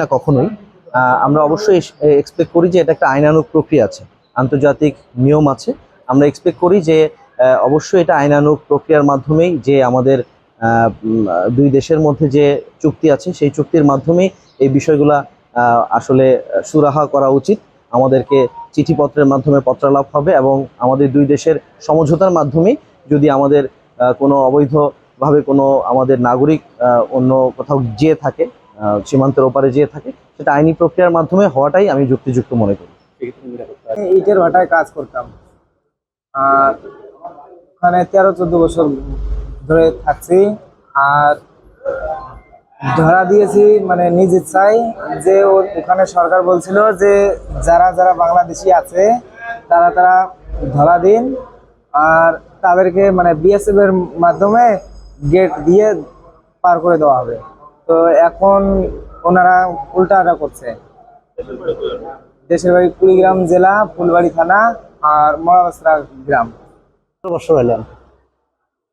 না কখনোই আমরা অবশ্যই এক্সপেক্ট করি যে এটা একটা আইনানুগ প্রক্রিয়া আছে, আন্তর্জাতিক নিয়ম আছে। আমরা এক্সপেক্ট করি যে অবশ্যই এটা আইনানুগ প্রক্রিয়ার মাধ্যমেই যে আমাদের দুই দেশের মধ্যে যে চুক্তি আছে, সেই চুক্তির মাধ্যমেই এই বিষয়গুলা আসলে সুরাহা করা উচিত। আমাদেরকে চিঠিপত্রের মাধ্যমে পত্রালাপ হবে এবং আমাদের দুই দেশের সমঝোতার মাধ্যমে যদি আমাদের কোনো অবৈধভাবে কোনো আমাদের নাগরিক অন্য কোথাও যেয়ে থাকে সীমান্তের ওপারে যেয়ে থাকে, সেটা আইনি প্রক্রিয়ার মাধ্যমে হওয়াটাই আমি যুক্তিযুক্ত মনে করি। ইটের ভাটায় কাজ করতাম। আর ওখানে তেরো চোদ্দ বছর ধরে থাকছি। আর ধরা দিয়েছি মানে নিজ চাই যে ওখানে সরকার বলছিল যে যারা যারা বাংলাদেশি আছে, তারা তারা ধরা দিন আর তাদেরকে মানে বিএসএফ এর মাধ্যমে গেট দিয়ে পার করে দেওয়া হবে। তো এখন ওনারা উল্টাটা করছে। দেশের বাড়ি কুড়িগ্রাম জেলা, ফুলবাড়ি থানা আর মরাবসরা গ্রাম।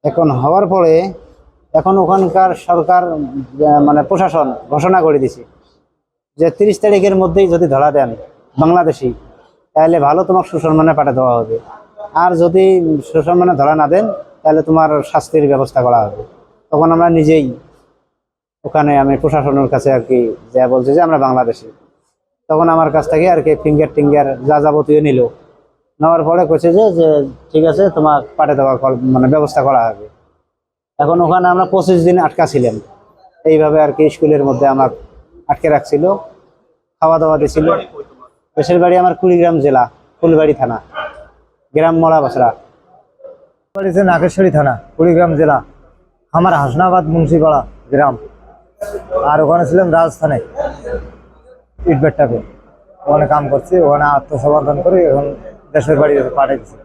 এখন হওয়ার পরে এখন ওখানকার সরকার মানে প্রশাসন ঘোষণা করে দিছে যে তিরিশ তারিখের মধ্যেই যদি ধরা দেন বাংলাদেশি, তাহলে ভালো তোমার সুসম্মানে পাঠিয়ে দেওয়া হবে। আর যদি সুসম্মানে ধরা না দেন, তাহলে তোমার শাস্তির ব্যবস্থা করা হবে। তখন আমরা নিজেই ওখানে আমি প্রশাসনের কাছে আর কি যা বলছে যে আমরা বাংলাদেশি। তখন আমার কাছ থেকে আর কি ফিঙ্গার টিঙ্গার যা যাবতীয় নিল। নেওয়ার পরে কইছে যে ঠিক আছে, তোমার পাঠিয়ে দেওয়ার কল- মানে ব্যবস্থা করা হবে। এখন ওখানে আমরা পঁচিশ দিন আটকা ছিলেন এইভাবে আর কি স্কুলের মধ্যে আমার আটকে রাখছিল। খাওয়া দাওয়া দিছিল। দেশের বাড়ি আমার কুড়িগ্রাম জেলা, ফুলবাড়ি থানা, গ্রাম মরা বসরা বাড়িতে নাগেশ্বরী থানা, কুড়িগ্রাম জেলা, আমার হাসনাবাদ মুন্সিপাড়া গ্রাম। আর ওখানে ছিলাম রাজস্থানে, ইটবেটটাকে। ওখানে কাম করছি, ওখানে আত্মসমর্পণ করে এখন দেশের বাড়ি পাঠিয়েছি